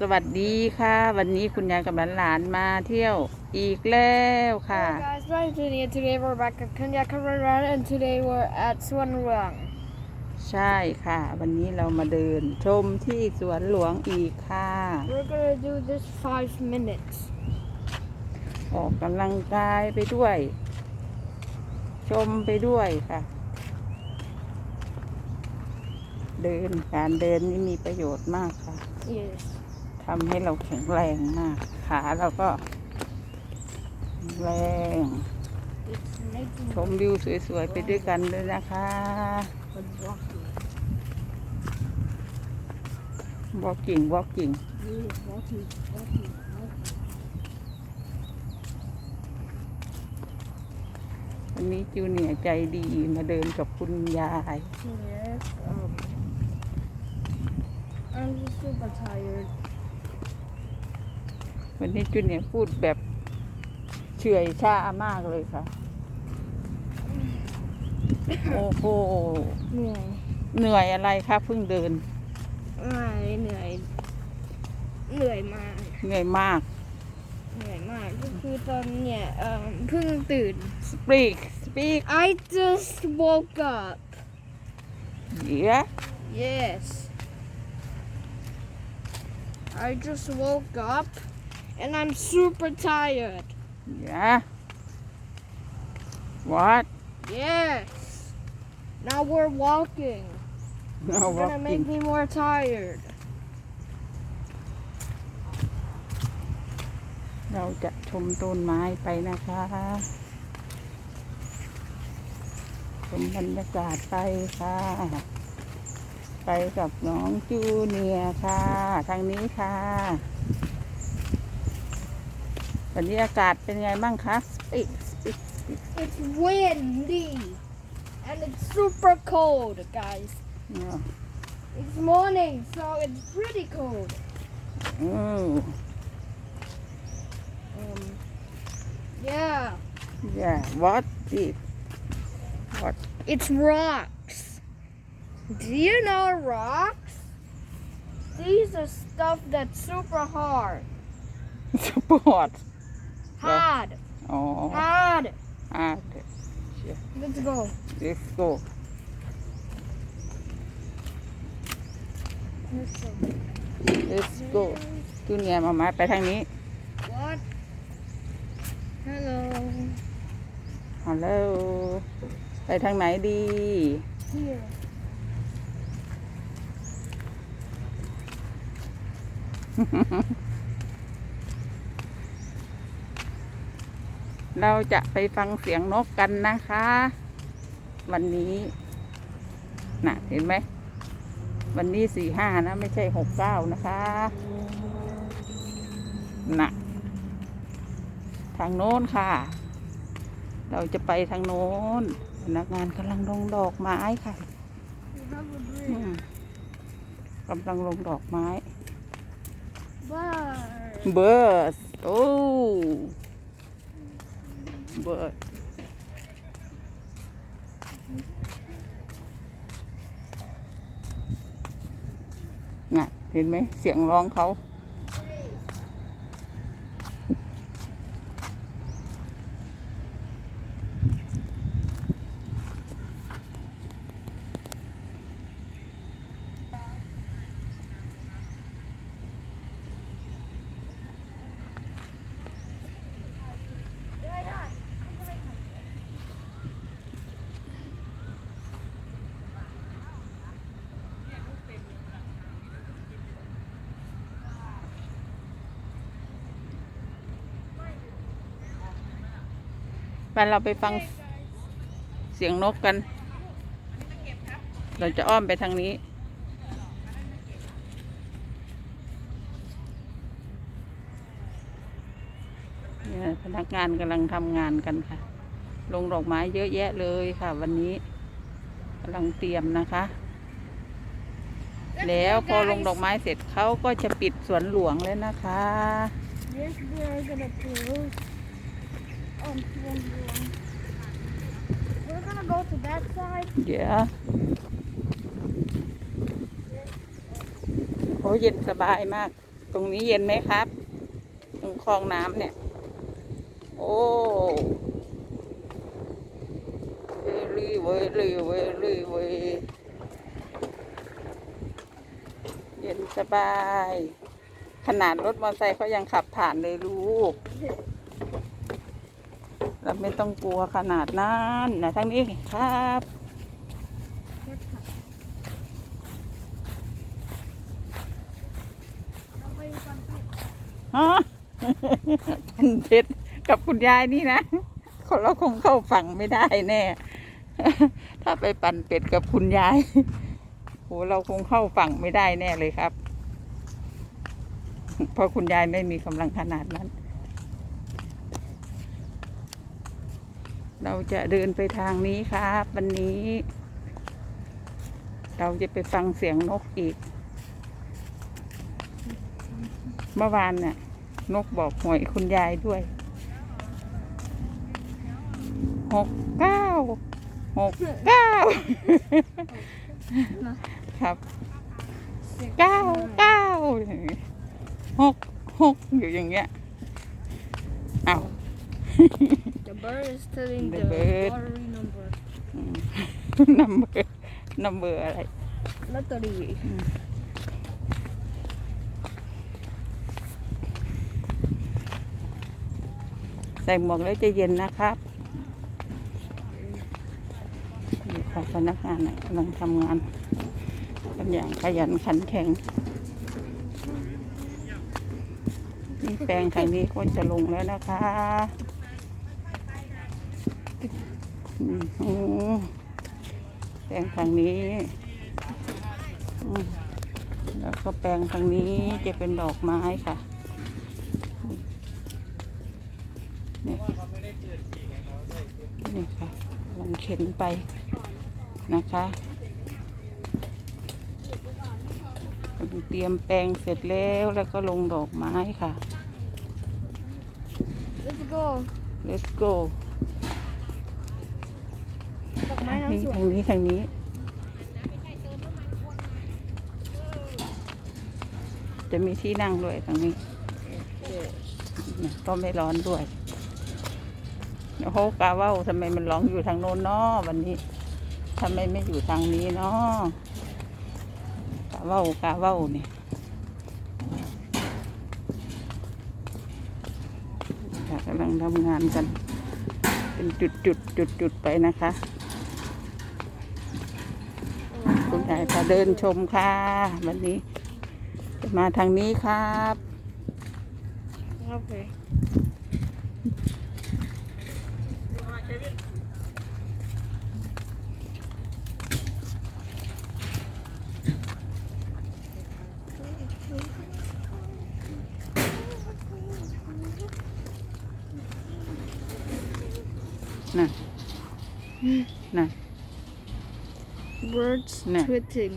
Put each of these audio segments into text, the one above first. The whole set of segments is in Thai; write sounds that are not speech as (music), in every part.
สวัสดีค่ะ วันนี้คุณยายกับหลานๆมาเที่ยวอีกแล้วค่ะ Hello guys, my name's Judy and today we're back at Kenya Kameran and today we're at Swan Ruang. ใช่ค่ะ วันนี้เรามาเดินชมที่สวนหลวงอีกค่ะ We're gonna do this five minutes. ออกกำลังกายไปด้วย ชมไปด้วยค่ะ เดินการเดินนี่มีประโยชน์มากค่ะ Yes. ทำให้เราแข็งแรงมาก ขาเราก็แรงชมวิวสวยๆ ไปด้วยกันเลยนะคะ a rocky. walking walking Yes, rocky, rocky, rocky. วันนี้จูเนียร์ใจดีมาเดินกับคุณยาย Yes. Um, I'm just super tired. วันนี้จูเนียร์พูดแบบเฉอยชามากเลยค่ะ โอ้โหเหนื่อยเหนื่อยอะไรคะเพิ่งเดิน ไม่เหนื่อย เหนื่อยมาก เหนื่อยมาก เหนื่อยมากก็คือตอนเนี่ยเอ่อเพิ่งตื่น speak speak I just woke up yeah yes I just woke up and I'm super tired yeah what yes now we're walking no it's gonna make walking me more tired เราจะชมต้นไม้ไปนะคะชมบรรยากาศไปค่ะ ไปกับน้องจูเนียร์ค่ะ ทางนี้ค่ะ วันนี้อากาศเป็นไงบ้างคะ Speak, speak, speak. it's windy and it's super cold guys อ๋อ it's morning so it's pretty cold อืม um yeah yeah what is what It's rocks. Do you know rocks? These are stuff that's super hard. (laughs) support Hard. อ๋อ Hard. อ่า Let's go. let's go Let's go. let's go จูเนียร์มามาไปทางนี้ What? Hello. ฮัลโหลไปทางไหนดี Here. เราจะไปฟังเสียงนกกันนะคะ วันนี้น่ะเห็นไหม วันนี้สี่ห้านะ ไม่ใช่หกเก้านะคะน่ะ ทางโน้นค่ะ เราจะไปทางโน้นพนักงานกำลังลงดอกไม้ค่ะ We have a อื bridge. มกำลังลงดอกไม้ Bird. เบิร์ดโอ้เบิร์ดน่ะเห็นไหม เสียงร้อง เขาไปเราไปฟังเสียงนกกัน เราจะอ้อมไปทางนี้เนี่ยพนักงานกำลังทำงานกันค่ะ ลงดอกไม้เยอะแยะเลยค่ะ วันนี้กำลังเตรียมนะคะ แล้วพอลงดอกไม้เสร็จเขาก็จะปิดสวนหลวงแล้วนะคะ Yes, we're gonna close. Um, one room. We're gonna go to that side. เดี๋ยวโอ้เย็นสบายมาก ตรงนี้เย็นไหมครับ ตรงคลองน้ำเนี่ย โอ้เวลี่เวลี่เวลี่เวเย็นสบาย ขนาดรถมอเตอร์ไซค์เขายังขับผ่านเลยลูก ไม่ต้องกลัวขนาดนั้นนะทั้งนี้ครับเราไปฟันเป็ดฮะเพชรกับคุณยายนี่นะคนเราคงเข้าฝั่งไม่ได้แน่ ถ้าไปปั่นเป็ดกับคุณยายโหเราคงเข้าฝั่งไม่ได้แน่เลยครับ เพราะคุณยายไม่มีกำลังขนาดนั้น เราจะเดินไปทางนี้ครับวันนี้ เราจะไปฟังเสียงนกอีก เมื่อวานน่ะ นกบอกหวยคุณยายด้วยหกเก้าหกเก้าครับเก้าเก้าหกหกอยู่อย่างเงี้ยเอา bird is telling The the, bird. lottery number. นัมเบอร์นัมเบอร์อะไร Lottery. ใส่หมวกแล้วจะเย็นนะครับนี่ค่ะพนักงานน่ะกำลังทำงานกันอย่างขยันขันแข็ง นี่แปลงทางนี้ก็จะลงแล้วนะคะอืม โอ้แปลงทางนี้อืมแล้วก็แปลงทางนี้จะเป็นดอกไม้ค่ะนี่นี่ค่ะลองเข็นไปนะคะเตรียมแปลงเสร็จแล้วแล้วก็ลงดอกไม้ค่ะ Let's go. let's go ดอกไม้ทางนี้ำสวยทางนี้ทางนี้ จะมีที่นั่งด้วยทางนี้ก็ไม่ร้อนด้วยโอ้โหกาเว่าทำไมมันร้องอยู่ทางโน้นเนาะวันนี้ทำไมไม่อยู่ทางนี้เนาะกาเว่ากาเว่าเนี่ยกำลังทำงานกัน เป็นจุดจุดจุดจุดๆไปนะคะ คุณยายพาเดินชมค่ะ วันนี้ จะมาทางนี้ครับ Okay. น่ะน่ะ Birds No. tweeting.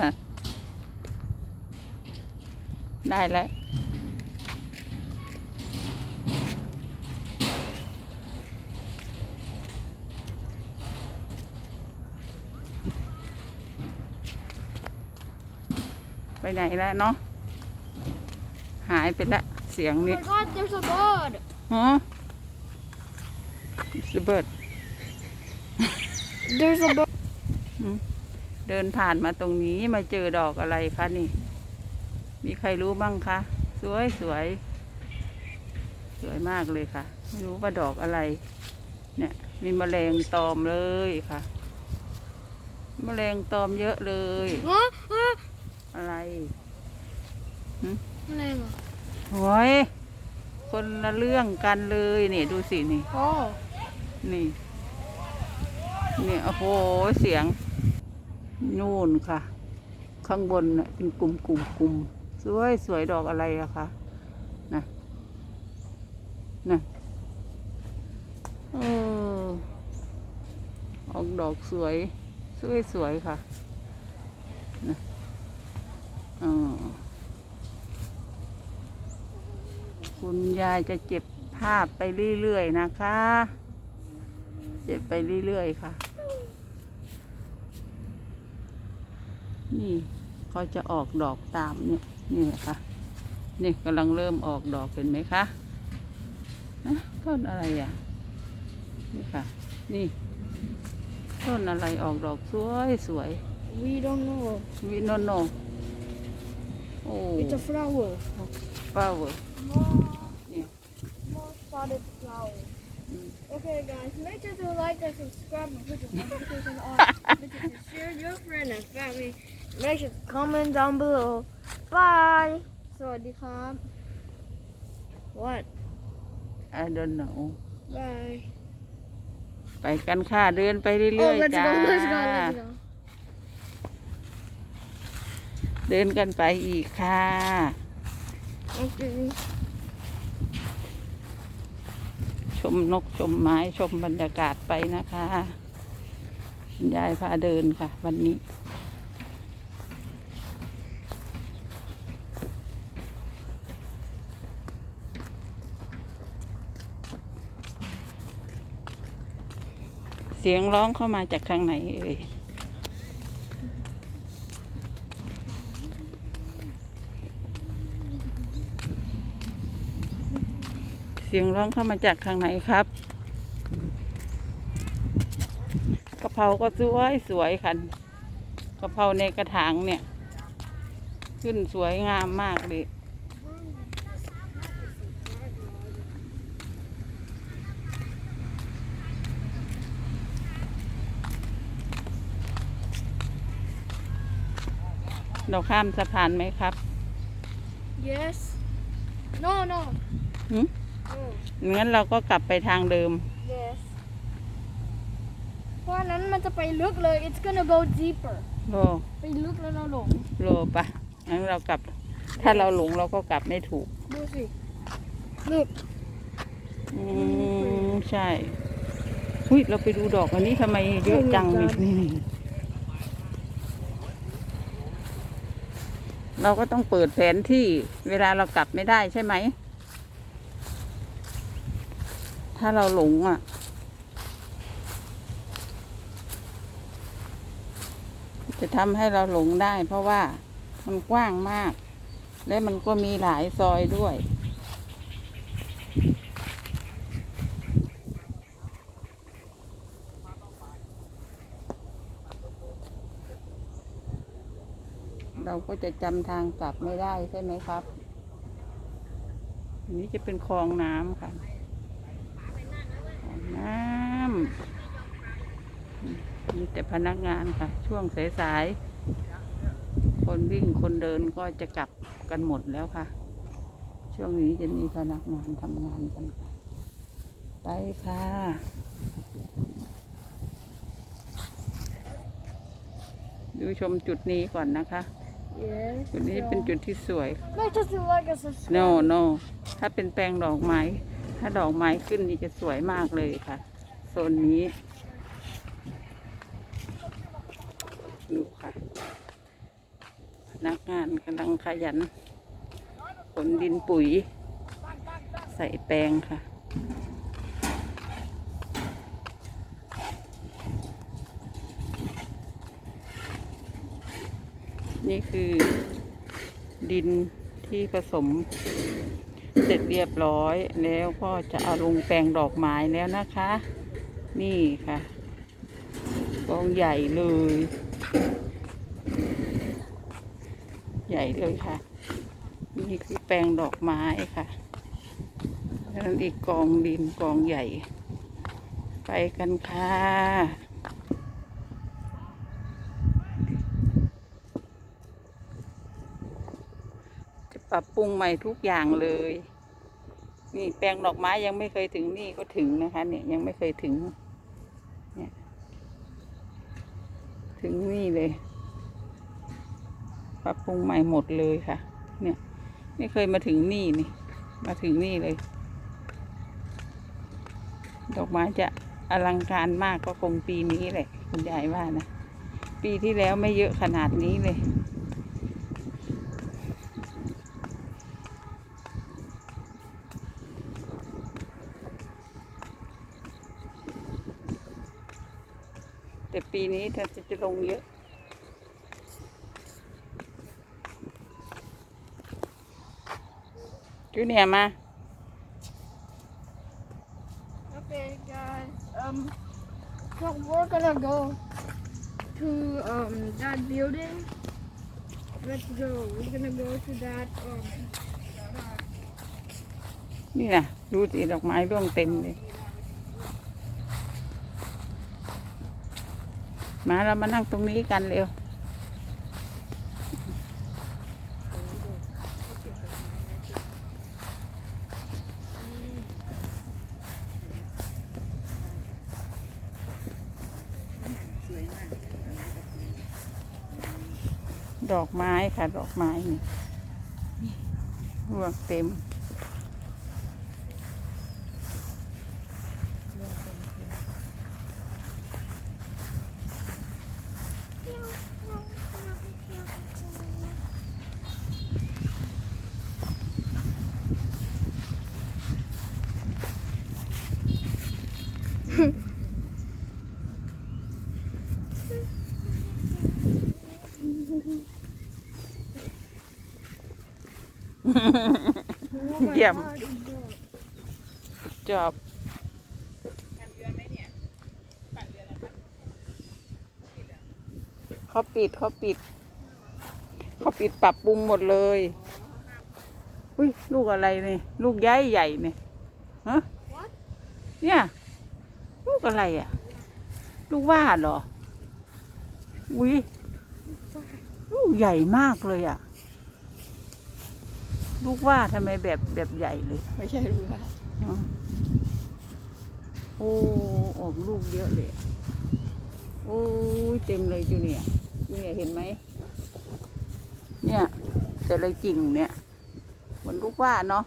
น่ะได้แล้วไปไหนแล้วเนาะหายไปละเสียง Oh นี้ my god, there's a bird. ฮะ สเบิด There's a bird. เดินผ่านมาตรงนี้มาเจอดอกอะไรคะนี่ มีใครรู้บ้างคะ สวยสวย สวยมากเลยค่ะ ไม่รู้ว่าดอกอะไร เนี่ย มีแมลงตอมเลยค่ะ แมลงตอมเยอะเลย Huh? Huh? อะไร Lego. โอ้ยคนละเรื่องกันเลยนี่ดูสินี่ Oh. นี่นี่โอ้โหเสียง นู่นค่ะ ข้างบนน่ะเป็นกลุ่มกลุ่มกลุ่มสวยสวยดอกอะไรอะคะนะนะเออออกดอกสวย สวยสวยค่ะนะอ๋อคุณยายจะเจ็บภาพไปเรื่อย ๆ นะคะ เจ็บไปเรื่อยๆค่ะ นี่เขาจะออกดอกตามเนี่ยนี่ค่ะนี่กำลังเริ่มออกดอกเห็นไหมคะนะต้นอะไรอะ นี่ค่ะ นี่ ต้นอะไรออกดอกสวยสวย We don't know. วินโนโอ้ It's a flower. ฟลาวเวอร์ More, Yeah. more spotted flower. Mm. Okay, guys, make sure to like and subscribe and put the notification on. Make sure to share your friend and family. Make sure to comment down below. Bye. สวัสดีครับ What? I don't know Bye. ไปกันค่ะเดินไปเรื่ Oh, อย let's ๆจ้า go, let's go, let's go. เดินกันไปอีกค่ะ Okay. ช มนกชมไม้ชมบรรยากาศไปนะคะยายพาเดินค่ะ วันนี้ เสียงร้องเข้ามาจากทางไหนเอ่ย สียงร้องเข้ามาจากทางไหนครับกะเพราก็สวยสวยค่ะกะเพราในกระถางเนี่ย ขึ้นสวยงามมากเลยเราข้ามสะพานไหมครับ Yes. No, no. หืม No. งั้นเราก็กลับไปทางเดิม Yes. เพราะอันนั้นมันจะไปลึกเลย it's gonna go deeper โลไปลึกแล้วเราหลง โลปะงั้นเรากลับ ถ้าเราหลงเราก็กลับไม่ถูก ดูสิลึกอืมใช่หุ้ยเราไปดูดอกอันนี้ทำไมเยอะจังนี่นี่เราก็ต้องเปิดแผนที่เวลาเรากลับไม่ได้ใช่ไหม ถ้าเราหลงอะ จะทำให้เราหลงได้ เพราะว่ามันกว้างมาก และมันก็มีหลายซอยด้วยเราก็จะจำทางกลับไม่ได้ใช่ไหมครับ นี้จะเป็นคลองน้ำค่ะ น้ำมีแต่พนักงานค่ะ ช่วงสายๆ คนวิ่งคนเดินก็จะกลับกันหมดแล้วค่ะ ช่วงนี้จะมีพนักงานทำงานกันค่ะไปค่ะดูชมจุดนี้ก่อนนะคะ yes จุดนี้เป็นจุดที่สวยไม่จะสิว่ากับ subscribe no no ถ้าเป็นแปลงดอกไม้ ถ้าดอกไม้ขึ้นนี่จะสวยมากเลยค่ะ โซนนี้ดูค่ะพนักงานกำลังขยันขนดินปุ๋ย ใส่แปลงค่ะ นี่คือดินที่ผสม เสร็จเรียบร้อยแล้วก็จะเอาลงแปลงดอกไม้แล้วนะคะ นี่ค่ะกองใหญ่เลย ใหญ่เลยค่ะ นี่คือแปลงดอกไม้ค่ะแล้วอีกกองดินกองใหญ่ ไปกันค่ะ ปรับปรุงใหม่ทุกอย่างเลย นี่แปลงดอกไม้ยังไม่เคยถึงนี่ก็ถึงนะคะ เนี่ยยังไม่เคยถึง เนี่ย ถึงนี่เลย ปรับปรุงใหม่หมดเลยค่ะ เนี่ย ไม่เคยมาถึงนี่นี่ มาถึงนี่เลย ดอกไม้จะอลังการมากก็คงปีนี้แหละ คุณยายว่านะ ปีที่แล้วไม่เยอะขนาดนี้เลย ปีนี้เธอจะลงเยอะจูเนียมา Okay, guys. Um, so we're gonna go to um that building. Let's go. We're gonna go to that um. นี่นะดูสิดอกไม้ร่วงเต็มเลย มาเรามานั่งตรงนี้กันเร็ว ดอกไม้ค่ะ ดอกไม้นี่รวงเต็ม Oh my Yeah. God, it's good. จอบเขาปิดเขาปิดเขาปิดปรับปรุงหมดเลยอุ้ยลูกอะไรเนี่ยลูกใหญ่ใหญ่เนี่ยฮะเนี่ย ลูกอะไรอะ ลูกว่าดเหรออุ้ยลูกใหญ่มากเลยอะ ลูกว่าดทำไมแบบแบบใหญ่เลยไม่ใช่รู้ว่าอ๋อโอ้ออกลูกเยอะเลยอะโอ้ยเต็มเลยจูเนี่ยจูเนี่ยเห็นไหมเนี่ย แต่ละกิ่งเนี่ยเหมือนลูกว่าดเนาะ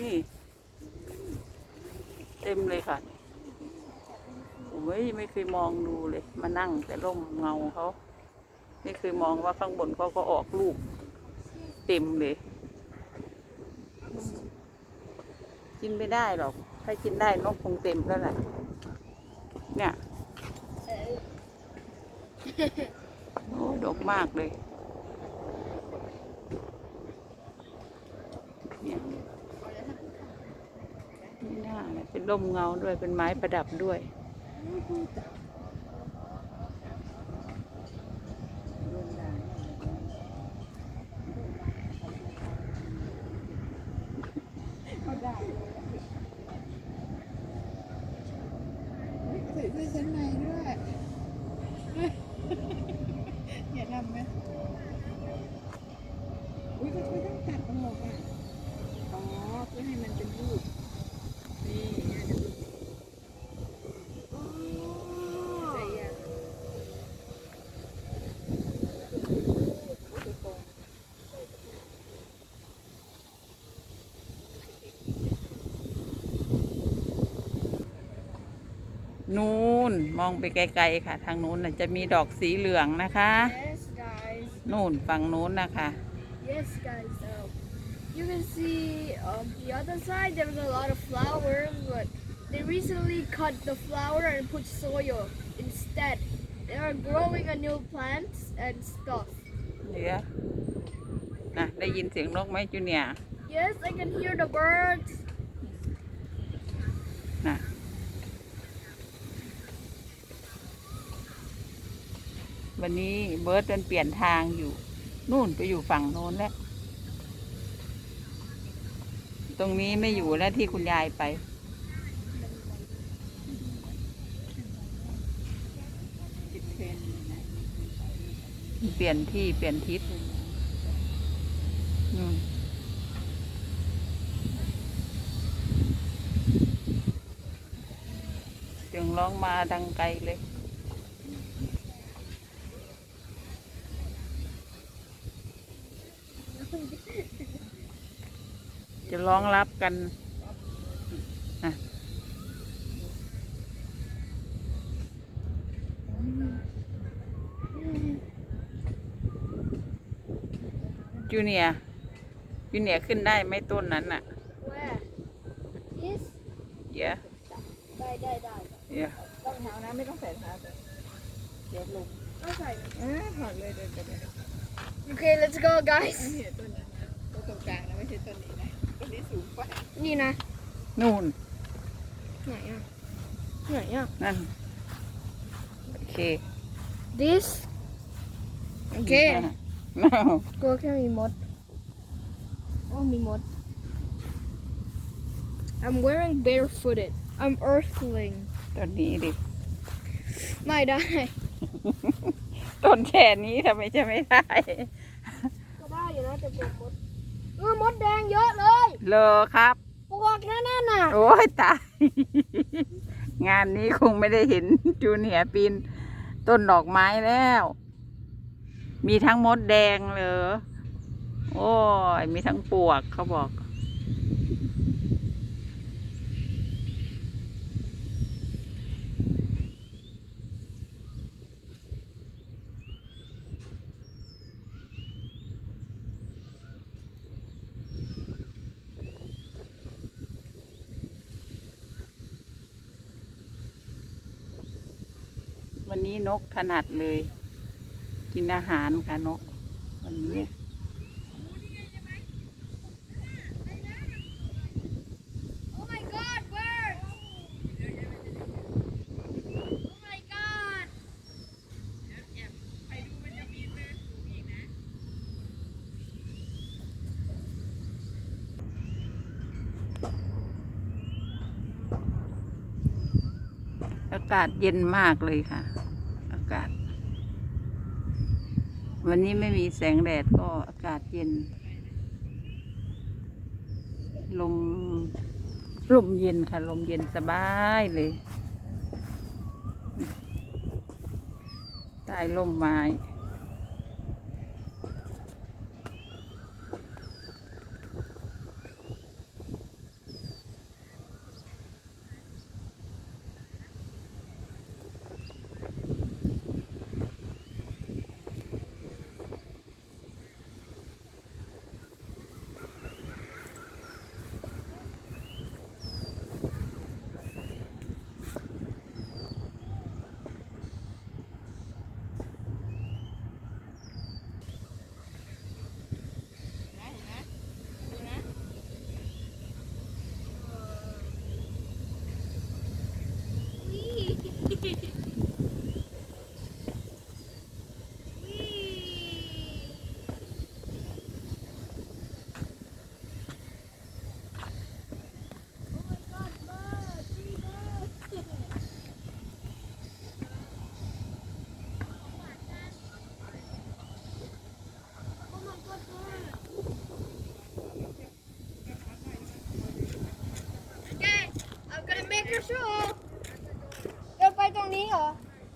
นี่ เต็มเลยค่ะผมไม่ไม่เคยมองดูเลย มานั่งแต่ร่มเงาเขา ไม่เคยมองว่าข้างบนเขาก็ออกลูกเต็มเลย กินไม่ได้หรอก ถ้ากินได้นกคงเต็มแล้วแหละเนี่ยโอ้ดกมากเลยเนี่ยไม่น่าเลยเป็นร่มเงาด้วยเป็นไม้ประดับด้วย ใส่เสื้อชั้นในด้วย อย่าทำนะอุ้ยก็ช่วยต้องตัดออกอะ อ๋อ เพื่อให้มันเป็นรูป นี่เนี่ยเดี๋ยวดูใจอะ นู้นมองไปไกลๆค่ะ ทางนู้นน่ะจะมีดอกสีเหลืองนะคะ Yes, guys. นู่นฝั่งนู้นนะคะ Yes, guys. Um, you can see um, the other side. There's a lot of flowers, but they recently cut the flower and put soil instead. They are growing a new plants and stuff. เดี๋ยวนะได้ยินเสียงนกไหมจูเนียร์ Yes, I can hear the birds. นะ วันนี้เบิร์ดมันเปลี่ยนทางอยู่นู่นไปอยู่ฝั่งโน้นแล้ว ตรงนี้ไม่อยู่แล้วที่คุณยายไป เปลี่ยนที่เปลี่ยนทิศอืมจึงร้องมาดังไกลเลย จะร้องรับกันนะจูเนียร์จูเนียร์ขึ้นได้ไหมต้นนั้นน่ะ Where? Yes. เยอะ Die, die, die. เยอะรองเท้านะไม่ต้องใส่รองเท้าเลยเดี๋ยวลง Okay. เออถอดเลยเดี๋ยวเดี๋ยวเดี๋ยว Okay, let's go, ไม่ guys. เห็นต้นนั้นนะต้นตรงกลางนะไม่ใช่ต้นนี้ นะต้นนี้สูงกว่านี่นะ นู่น ไหนอะ ไหนอะ นั่น โอเค this โอเคนั่นกลัวแค่มีมด โอ้มีมด I'm wearing barefooted I'm earthling ต้นนี้ดิ ไม่ได้ ต้นแค่นี้ทำไมจะไม่ได้ ก็ได้อยู่นะแต่กลัวมด เออมดแดงเยอะเลยเลอครับปวกนั่นน่ะโอ้ยตาย งานนี้คงไม่ได้เห็นจูเนียร์ปีนต้นดอกไม้แล้ว มีทั้งมดแดงเลยโอ้ยมีทั้งปวกเขาบอก นนี้นกถนัดเลย กินอาหารค่ะนก วันนี้อากาศเย็นมากเลยค่ะ อากาศ วันนี้ไม่มีแสงแดดก็อากาศเย็น ลมลมเย็นค่ะ ลมเย็นสบายเลยใต้ร่มไม้